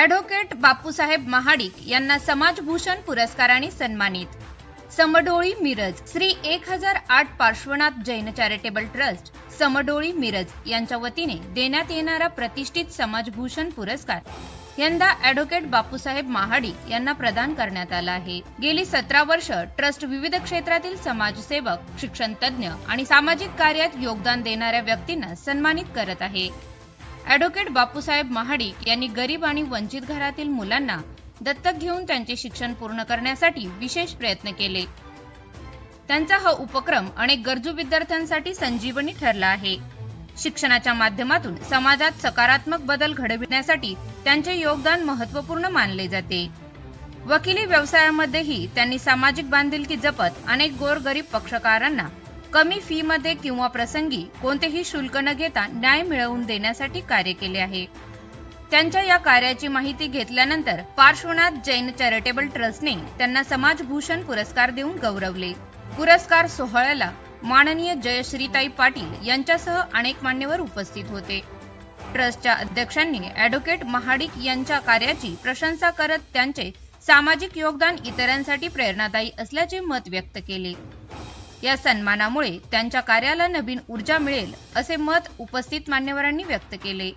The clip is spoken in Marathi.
ॲडव्होकेट बापूसाहेब महाडिक यांना समाजभूषण पुरस्काराने सन्मानित. समडोळी मिरज श्री एक हजार आठ पार्श्वनाथ जैन चॅरिटेबल ट्रस्ट समडोळी मिरज यांच्या वतीने देण्यात येणारा प्रतिष्ठित समाजभूषण पुरस्कार यंदा ॲडव्होकेट बापूसाहेब महाडिक यांना प्रदान करण्यात आला आहे. गेली सतरा वर्ष ट्रस्ट विविध क्षेत्रातील समाजसेवक शिक्षण तज्ज्ञ आणि सामाजिक कार्यात योगदान देणाऱ्या व्यक्तींना सन्मानित करत आहे. ॲडव्होकेट बापूसाहेब महाडिक यांनी गरीब आणि वंचित घरातील मुलांना दत्तक घेऊन त्यांचे शिक्षण पूर्ण करण्यासाठी विशेष प्रयत्न केले. त्यांचा हा उपक्रम अनेक गरजू विद्यार्थ्यांसाठी संजीवनी ठरला आहे. शिक्षणाच्या माध्यमातून समाजात सकारात्मक बदल घडविण्यासाठी त्यांचे योगदान महत्त्वपूर्ण मानले जाते. वकिली व्यवसायामध्येही त्यांनी सामाजिक बांधिलकी जपत अनेक गोरगरीब पक्षकारांना कमी फी मध्ये किंवा प्रसंगी कोणतेही शुल्क न घेता न्याय मिळवून देण्यासाठी कार्य केले आहे. त्यांच्या या कार्याची माहिती घेतल्यानंतर पार्श्वनाथ जैन चॅरिटेबल ट्रस्टने त्यांना समाजभूषण पुरस्कार देऊन गौरवले. पुरस्कार सोहळ्याला माननीय जयश्रीताई पाटील यांच्यासह अनेक मान्यवर उपस्थित होते. ट्रस्टच्या अध्यक्षांनी ॲडव्होकेट महाडिक यांच्या कार्याची प्रशंसा करत त्यांचे सामाजिक योगदान इतरांसाठी प्रेरणादायी असल्याचे मत व्यक्त केले. या सन्मानामुळे त्यांच्या कार्याला नवीन ऊर्जा मिळेल असे मत उपस्थित मान्यवरांनी व्यक्त केले.